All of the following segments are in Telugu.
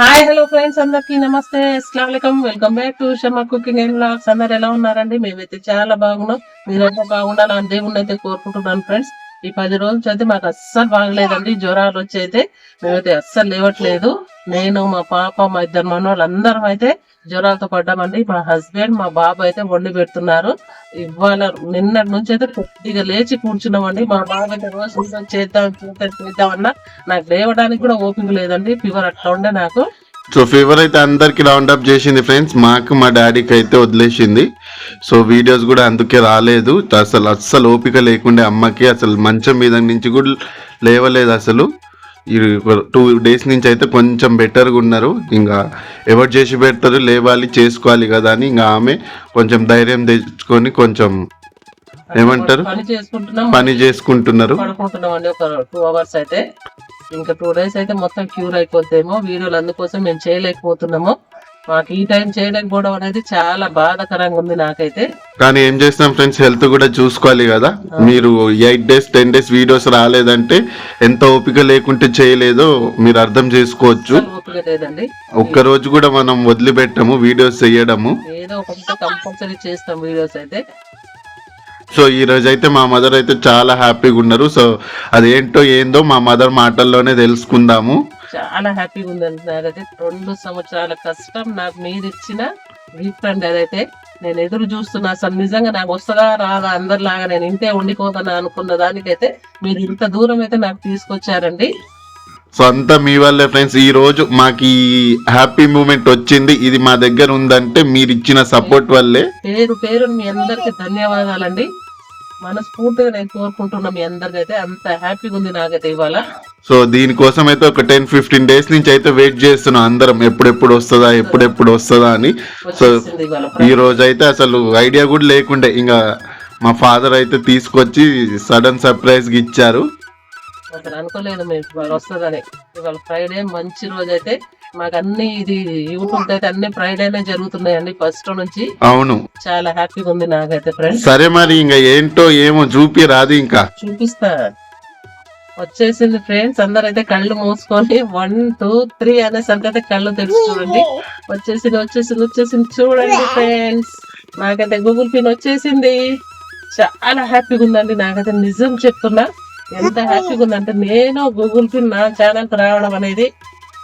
హాయ్ హలో ఫ్రెండ్స్ అందరికి నమస్తే. అస్సలం welcome back to Shama cooking and blogs అందరు ఎలా ఉన్నారండి? మేమైతే చాలా బాగున్నాం. మీరైతే బాగుండాలని దేవుణ్ణి అయితే కోరుకుంటున్నాను ఫ్రెండ్స్. ఈ పది రోజులు అయితే మాకు అస్సలు బాగలేదండి. జ్వరాలు వచ్చి అయితే మేమైతే అస్సలు లేవట్లేదు. నేను మా పాప మా ఇద్దరు మనవాళ్ళు అందరం అయితే జ్వరాలతో పడ్డామండి. మా హస్బెండ్ మా బాబు అయితే వండి పెడుతున్నారు. ఇవాళ నిన్నటి నుంచి అయితే కొద్దిగా లేచి కూర్చున్నామండి. మా బాబు అయితే రోజు చేద్దాం చేద్దాం చేద్దామన్నా నాకు లేవడానికి కూడా ఓపిక లేదండి. ఫీవర్ అట్లా ఉండే నాకు. సో ఫీవర్ అయితే అందరికి రౌండ్ అప్ చేసింది ఫ్రెండ్స్ మాకు మా డాడీకి అయితే వదిలేసింది. సో వీడియోస్ కూడా అందుకే రాలేదు. అసలు అస్సలు ఓపిక లేకుండే అమ్మకి అసలు మంచం మీద నుంచి కూడా లేవలేదు అసలు. ఈ టూ డేస్ నుంచి అయితే కొంచెం బెటర్గా ఉన్నారు. ఇంకా ఎవరు చేసి పెడతారు లేవాలి చేసుకోవాలి కదా అని ఇంకా ఆమె కొంచెం ధైర్యం తెచ్చుకొని కొంచెం ఏమంటారు? పని చేసుకుంటున్నాం. పని చేసుకుంటున్నారు. ఇంకా టూ డేస్ అయితే మొత్తం క్యూర్ అయిపోతేమో వీడియోలు అందుకోసం మేము చేయలేకపోతున్నాము. మాకు ఈ టైం చేయలేకపోవడం అనేది చాలా బాధాకరంగా ఉంది నాకైతే. కానీ ఏం చేస్తాం ఫ్రెండ్స్? హెల్త్ కూడా చూసుకోవాలి కదా. మీరు eight days ten days videos రాలేదంటే ఎంత ఓపిక లేకుంటే చేయలేదో మీరు అర్థం చేసుకోవచ్చు. ఒక్క రోజు కూడా మనం వదిలిపెట్టము వీడియోస్ చేయడము. ఏదో ఒకటి కంపల్సరీ చేస్తాం వీడియోస్ అయితే. సో ఈ అయితే మా మదర్ అయితే చాలా హ్యాపీగా ఉన్నారు. సో అదేంటో ఏందో మా మదర్ మాటల్లోనే తెలుసుకుందాము. చాలా హ్యాపీగా ఉందండి నాకైతే రెండు సంవత్సరాల కష్టం నాకు మీరు ఇచ్చిన గిఫ్ట్ అండి అదైతే. నేను ఎదురు చూస్తున్నా అసలు నిజంగా నాకు వస్తుందా రాదా అందరిలాగా నేను ఇంతే ఉండిపోతానా అనుకున్న దానికైతే మీరు ఇంత దూరం అయితే నాకు తీసుకొచ్చారండి. సో అంతా మీ వల్లే ఫ్రెండ్స్ ఈ రోజు మాకు ఈ హ్యాపీ మూమెంట్ వచ్చింది. ఇది మా దగ్గర ఉందంటే మీరు ఇచ్చిన సపోర్ట్ వల్లే. పేరు పేరు మీ అందరికి ధన్యవాదాలండి. మనస్ఫూర్తిగా నేను కోరుకుంటున్నా మీ అందరికైతే అంత హ్యాపీగా ఉంది నాకైతే ఇవాళ. సో దీనికోసం అయితే ఒక టెన్ ఫిఫ్టీన్ డేస్ నుంచి అయితే వెయిట్ చేస్తున్నాం అందరం. ఎప్పుడెప్పుడు వస్తుందా ఎప్పుడెప్పుడు వస్తుందా అని. సో ఈ రోజు అయితే అసలు ఐడియా కూడా లేకుండే. ఇంకా మా ఫాదర్ అయితే తీసుకొచ్చి సడన్ సర్ప్రైజ్గా ఇచ్చారు. అసలు అనుకోలేదు మేము ఇవాళ వస్తుందని. ఇవాళ ఫ్రైడే మంచి రోజు అయితే మాకు అన్ని ఇది యూట్యూబ్ అయితే అన్ని ఫ్రైడేనే జరుగుతున్నాయండి. ఫస్ట్ నుంచి అవును. చాలా హ్యాపీగా ఉంది నాకైతే ఫ్రెండ్స్ సరే మరి ఇంకా ఏంటో ఏమో చూపి రాదు ఇంకా. చూపిస్తా. వచ్చేసింది ఫ్రెండ్స్ అందరైతే కళ్ళు మూసుకొని వన్ టూ త్రీ అనేసరికి అయితే కళ్ళు తెరిచి చూడండి. వచ్చేసింది వచ్చేసింది వచ్చేసింది. చూడండి ఫ్రెండ్స్ నాకైతే గూగుల్ పిన్ వచ్చేసింది. చాలా హ్యాపీగా ఉందండి. నాకైతే నిజం చెప్తున్నా. ఎంత హ్యాపీగా ఉందంటే నేను గూగుల్ పిన్ నా ఛానల్ రావడం అనేది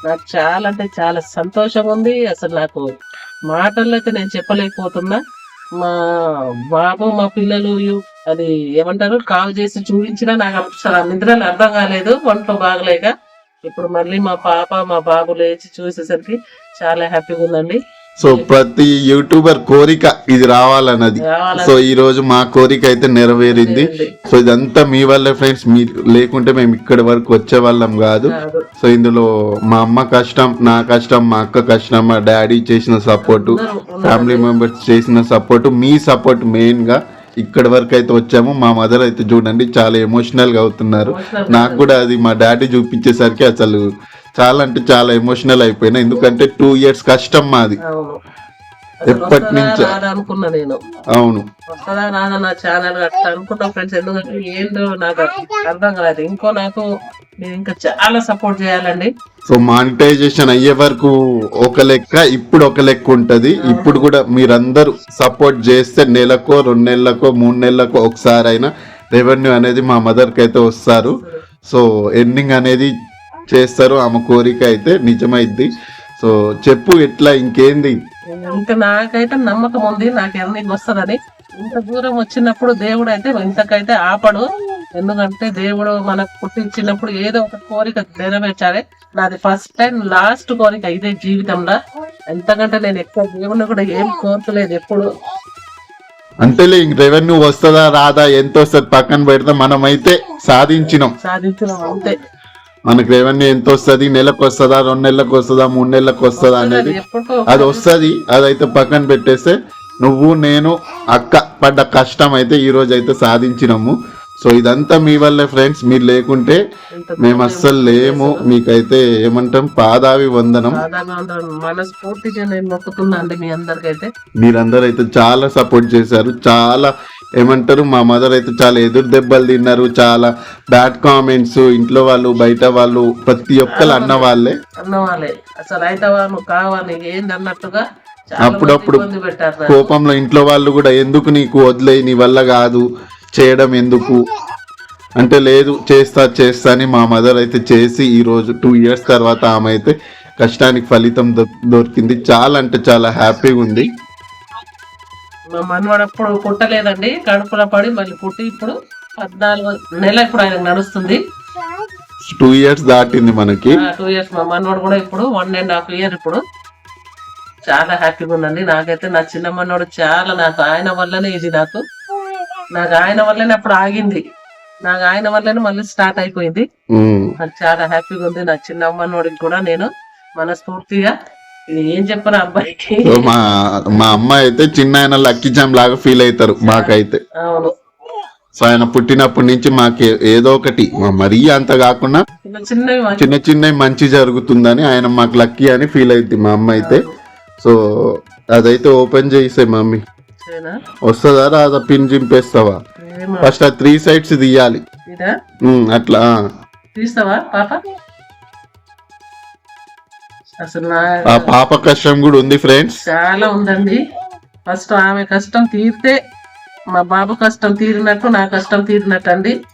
నాకు చాలా అంటే చాలా సంతోషంగా ఉంది. అసలు నాకు మాటల్లో అయితే నేను చెప్పలేకపోతున్నా. మా బాబు మా పిల్లలు అది ఏమంటారు? కాల్ చేసి చూపించినా నాకు అసలు నిద్రలు అర్థం కాలేదు. ఒంట్లో బాగలేక. ఇప్పుడు మళ్ళీ మా పాప మా బాబు లేచి చూసేసరికి చాలా హ్యాపీగా ఉందండి. సో ప్రతి యూట్యూబర్ కోరిక ఇది రావాలన్నది. రావాలని సో ఈ రోజు మా కోరిక అయితే నెరవేరింది. సో ఇదంతా మీ వల్లే ఫ్రెండ్స్ మీరు లేకుంటే మేము ఇక్కడి వరకు వచ్చే వాళ్ళం కాదు. సో ఇందులో మా అమ్మ కష్టం నా కష్టం మా అక్క కష్టం మా డాడీ చేసిన సపోర్ట్. ఫ్యామిలీ మెంబర్స్ చేసిన సపోర్ట్ మీ సపోర్ట్ మెయిన్గా ఇక్కడి వరకు అయితే వచ్చాము. మా మదర్ అయితే చూడండి చాలా ఎమోషనల్గా అవుతున్నారు. నాకు కూడా అది మా డాడీ చూపించేసరికి అసలు చాలా అంటే చాలా ఎమోషనల్ అయిపోయినా. ఎందుకంటే టూ ఇయర్స్ కష్టం మాది. ఎప్పటి నుంచో. అనుకున్నా నేను. అవును. వస్తుందా నా ఛానల్ అట్లా అనుకుంటా ఫ్రెండ్స్ ఎందుకంటే ఏందో నాకు అర్థం కాలేదు. ఇంకో నాకు మీరు ఇంకా చాలా సపోర్ట్ చేయాలండి. సో మానిటైజేషన్ అయ్యే వరకు ఒక లెక్క ఇప్పుడు ఒక లెక్క ఉంటది. ఇప్పుడు కూడా మీరందరూ సపోర్ట్ చేస్తే నెలకో రెండు నెలలకో మూడు నెలలకో ఒకసారి అయినా రెవెన్యూ అనేది మా మదర్కి అయితే వస్తారు. సో ఎండింగ్ అనేది చేస్తారు ఆమె కోరిక అయితే నిజమైద్ది. సో చెప్పు ఎట్లా ఇంకేంది? ఇంకా నాకైతే నమ్మకం ఉంది నాకు అన్ని వస్తుందని. ఇంత దూరం వచ్చినప్పుడు దేవుడు అయితే ఇంతకైతే ఆపడు. ఎందుకంటే దేవుడు మనకు పుట్టించినప్పుడు ఏదో ఒక కోరిక నెరవేర్చాలి. నాది ఫస్ట్ టైం లాస్ట్ కోరిక ఇదే జీవితంలో. ఎంతకంటే నేను ఎక్కువ దేవుడిని కూడా ఏం కోరుకోలేదు ఎప్పుడు. అంతేలే ఇంక రెవెన్యూ వస్తుందా రాదా ఎంత వస్తుంది పక్కన పెడితే మనమైతే సాధించినాం. సాధించిన అంతే. మనకి రెవెన్యూ ఎంత వస్తుంది నెలకు వస్తుందా రెండు నెలలకు వస్తుందా మూడు నెలలకు వస్తుందా అనేది అది వస్తుంది అదైతే పక్కన పెట్టేస్తే నువ్వు నేను అక్క పడ్డ కష్టం అయితే ఈ రోజు అయితే సాధించినాము. సో ఇదంతా మీ వల్లే ఫ్రెండ్స్ మీరు లేకుంటే మేము అస్సలు లేము. మీకైతే ఏమంటాం? పాదావి వందనం. మనస్ఫూర్తిగా నేను మొక్కుతున్నా అండి మీ అందరికైతే. మీరందరూ అయితే చాలా సపోర్ట్ చేశారు. చాలా ఏమంటారు? మా మదర్ అయితే చాలా ఎదురు దెబ్బలు తిన్నారు. చాలా బ్యాడ్ కామెంట్స్ ఇంట్లో వాళ్ళు బయట వాళ్ళు ప్రతి ఒక్కరు అన్న వాళ్ళే. అన్న వాళ్ళే అసలు కావాలి ఏంది అన్నట్టుగా అప్పుడప్పుడు. కోపంలో ఇంట్లో వాళ్ళు కూడా ఎందుకు నీకు వదిలే నీ వల్ల కాదు. చేయడం ఎందుకు? అంటే లేదు చేస్తా చేస్తా అని మా మదర్ అయితే చేసి ఈ రోజు టూ ఇయర్స్ తర్వాత ఆమె అయితే కష్టానికి ఫలితం దొరికింది. చాలా అంటే చాలా హ్యాపీగా ఉంది. మా మనవాడు అప్పుడు పుట్టలేదండి. కడుపులో పడి మళ్ళీ పుట్టి ఇప్పుడు పద్నాలుగు నెల ఇప్పుడు ఆయన నడుస్తుంది. టూ ఇయర్స్ దాటింది మనకి. టూ ఇయర్స్ మా మనవాడు కూడా ఇప్పుడు వన్ అండ్ హాఫ్ ఇయర్ ఇప్పుడు. చాలా హ్యాపీగా ఉందండి. నాకైతే నా చిన్న మనవాడు చాలా నాకు ఆయన వల్లనే ఇది నాకు. నాకు ఆయన వల్లనే అప్పుడు ఆగింది. నాకు ఆయన వల్లనే మళ్ళీ స్టార్ట్ అయిపోయింది. ఉమ్. నాకు చాలా హ్యాపీగా ఉంది. నా చిన్న మనవాడికి కూడా నేను మనస్ఫూర్తిగా ఏం చెప్పను అబ్బాయికి? సో మా మా అమ్మ అయితే చిన్న ఆయన లక్కీ జామ్ లాగా ఫీల్ అవుతారు మాకైతే. అవును. సో ఆయన పుట్టినప్పటి నుంచి మాకు ఏదో ఒకటి. మరీ అంత కాకుండా చిన్న చిన్నవి మంచి చిన్న చిన్న మంచి జరుగుతుందని ఆయన మాకు లక్కీ అని ఫీల్ అవుతుంది మా అమ్మ అయితే. సో అదైతే ఓపెన్ చేసే మమ్మీ? వస్తుందా రాదా? పిన్ చింపేస్తావా? ఏమో. ఫస్ట్ ఆ త్రీ సైడ్స్ తీయాలి. ఇదా? ఉమ్, అట్లా ఆ. తీస్తావా పాప? అసలు ఆ పాప కష్టం కూడా ఉంది ఫ్రెండ్స్ చాలా ఉందండి. ఫస్ట్ ఆమె కష్టం తీరితే మా బాబు కష్టం తీరినట్టు నా కష్టం తీరినట్టు అండి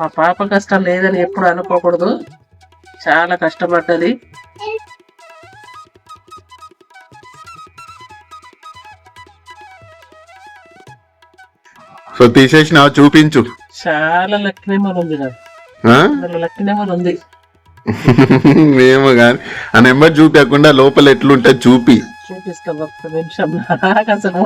మా పాప కష్టం లేదని ఎప్పుడు అనుకోకూడదు. చాలా కష్టపడ్డది. సో తీసేసిన చూపించు. చాలా నెంబర్ ఉంది నాకు. నెంబర్ ఉంది. ఏమో కానీ ఆ నెంబర్ చూపించకుండా లోపల ఎట్లుంటుంది చూపి. చూపిస్తాం ఒక్క నిమిషం. నాకు అసలు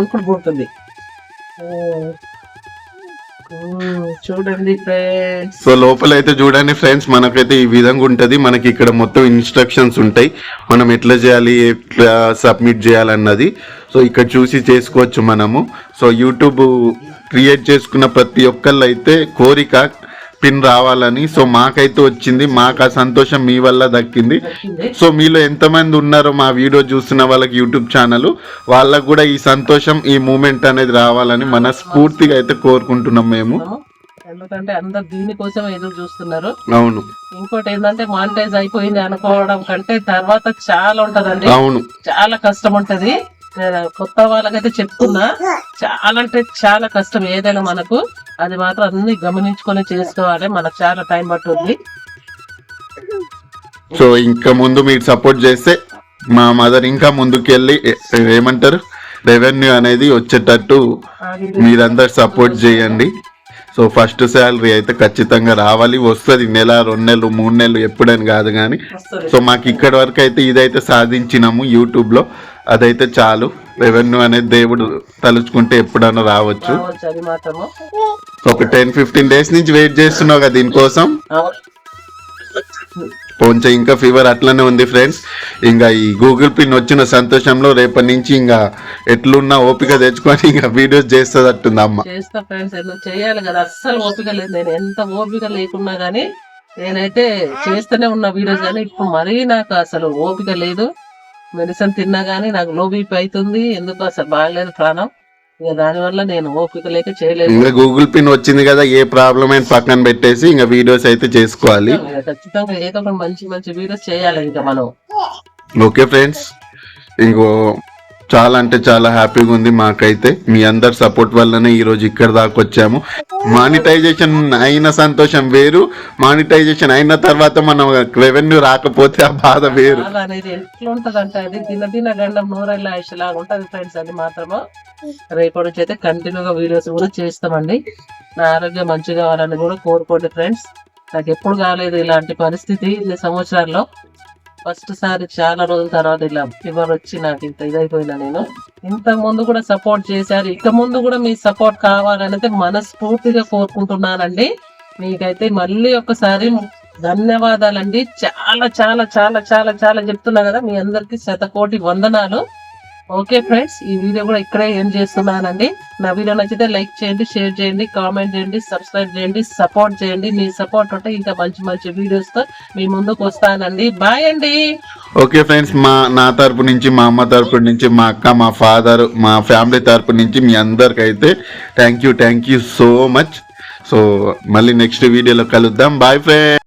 చూడండి ఫ్రెండ్స్ సో లోపల అయితే చూడండి ఫ్రెండ్స్ మనకైతే ఈ విధంగా ఉంటది. మనకి ఇక్కడ మొత్తం ఇన్స్ట్రక్షన్స్ ఉంటాయి. మనం ఎట్లా చేయాలి ఎట్లా సబ్మిట్ చేయాలన్నది. సో ఇక్కడ చూసి చేసుకోవచ్చు మనము. సో యూట్యూబ్ క్రియేట్ చేసుకున్న ప్రతి ఒక్కళ్ళు అయితే కోరిక పిన్ రావాలని. సో మాకైతే వచ్చింది. మాకు ఆ సంతోషం మీ వల్ల దక్కింది. సో మీలో ఎంతమంది ఉన్నారో మా వీడియో చూస్తున్న వాళ్ళకి యూట్యూబ్ ఛానల్. వాళ్ళకు కూడా ఈ సంతోషం ఈ మూమెంట్ అనేది రావాలని మనస్ఫూర్తిగా అయితే కోరుకుంటున్నాం మేము. ఎందుకంటే అందరు దీనికోసం ఎదురు చూస్తున్నారు. అవును. ఇంకోటి ఏంటంటే మానిటైజ్ అయిపోయింది అనుకోవడం కంటే తర్వాత చాలా ఉంటదండి. అవును. చాలా కష్టం ఉంటది. కొత్త వాళ్ళకైతే చెప్తున్నా. చాలా అంటే చాలా కష్టం ఏదైనా మనకు. అది మాత్రం అన్ని గమనించుకొని చేసుకోవాలి. మనకు చాలా టైం పట్టుద్ది సో ఇంకా ముందు మీరు సపోర్ట్ చేస్తే మా మదర్ ఇంకా ముందుకెళ్ళి ఏమంటారు? రెవెన్యూ అనేది వచ్చేటట్టు మీరందరు సపోర్ట్ చేయండి. సో ఫస్ట్ శాలరీ అయితే ఖచ్చితంగా రావాలి. వస్తుంది నెల రెండు నెలలు మూడు నెలలు ఎప్పుడని కాదు కానీ. సో మాకు ఇక్కడి వరకు అయితే ఇదైతే సాధించినాము యూట్యూబ్లో. అదైతే చాలు. రెవెన్యూ అనేది దేవుడు తలుచుకుంటే ఎప్పుడైనా రావచ్చు. రావచ్చు అది మాత్రము. ఒక టెన్ ఫిఫ్టీన్ డేస్ నుంచి వెయిట్ చేస్తున్నావు కదా దీనికోసం. కొంచెం ఇంకా ఫీవర్ అట్లనే ఉంది ఫ్రెండ్స్. ఇంకా ఈ గూగుల్ పిన్ వచ్చిన సంతోషంలో రేపటి నుంచి ఇంకా ఎట్లున్నా ఓపిక తెచ్చుకొని ఇంకా వీడియోస్ చేస్తుంది అమ్మ. చేస్తా ఫ్రెండ్స్ చేయాలి కదా. అస్సలు ఓపిక లేదు. నేను ఎంత ఓపిక లేకున్నా గానీ నేనైతే చేస్తూనే ఉన్న వీడియోస్ కానీ ఇప్పుడు మరీ నాకు అసలు ఓపిక లేదు. మెడిసిన్ తిన్నా గానీ నాకు లో బీపీ అవుతుంది ఎందుకు అసలు బాగలేదు ప్రాణం? ఇక దానివల్ల నేను ఓపిక లేక చేయలేదు. ఇంకా గూగుల్ పిన్ వచ్చింది కదా ఏ ప్రాబ్లం అయినా పక్కన పెట్టేసి ఇంకా వీడియోస్ అయితే చేసుకోవాలి. ఖచ్చితంగా ఏదో ఒక మంచి మంచి వీడియోస్ చేయాలి ఇంకా మనం. ఓకే ఫ్రెండ్స్ ఇంకో చాలా అంటే చాలా హ్యాపీగా ఉంది మాకైతే. మీ అందరి సపోర్ట్ వల్లనే ఈరోజు ఇక్కడ దాకా వచ్చాము. మానిటైజేషన్ అయిన సంతోషం వేరు మానిటైజేషన్ అయిన తర్వాత మనం రెవెన్యూ రాకపోతే ఆ బాధ వేరు. అనేది ఎట్లుంటది అంటే అది దిన దిన గండం నూరెళ్ళ లాగా ఉంటుంది ఫ్రెండ్స్ అది మాత్రము. రేపటి నుంచి అయితే కంటిన్యూగా వీడియోస్ కూడా చేస్తామండి. నా ఆరోగ్యం మంచిగా కావాలని కూడా కోరుకోండి ఫ్రెండ్స్. నాకు ఎప్పుడు కాలేదు ఇలాంటి పరిస్థితి ఇన్ని సంవత్సరాల్లో. ఫస్ట్ సారి చాలా రోజుల తర్వాత ఇలా ఫీవర్ వచ్చి నాకు ఇంత ఇదైపోయినా నేను. ఇంతకు ముందు కూడా సపోర్ట్ చేశారు. ఇక ముందు కూడా మీ సపోర్ట్ కావాలనైతే మనస్ఫూర్తిగా కోరుకుంటున్నానండి. మీకైతే మళ్ళీ ఒకసారి ధన్యవాదాలండి. చాలా చాలా చాలా చాలా చాలా చెప్తున్నా కదా మీ అందరికి శతకోటి వందనాలు. ఓకే ఫ్రెండ్స్ ఈ వీడియో కూడా ఇక్కడే ఏం చేస్తున్నానండి. నా వీడియో నచ్చితే లైక్ చేయండి షేర్ చేయండి కామెంట్ చేయండి సబ్స్క్రైబ్ చేయండి సపోర్ట్ చేయండి. మీ సపోర్ట్ ఉంటే ఇంకా మంచి మంచి వీడియోస్తో మీ ముందుకు వస్తానండి. బాయ్ అండి. ఓకే ఫ్రెండ్స్ మా నా తరపు నుంచి మా అమ్మ తరపు నుంచి మా అక్క మా ఫాదర్ మా ఫ్యామిలీ తరపు నుంచి మీ అందరికైతే thank you thank you so much so మళ్ళీ నెక్స్ట్ వీడియోలో కలుద్దాం. Bye friends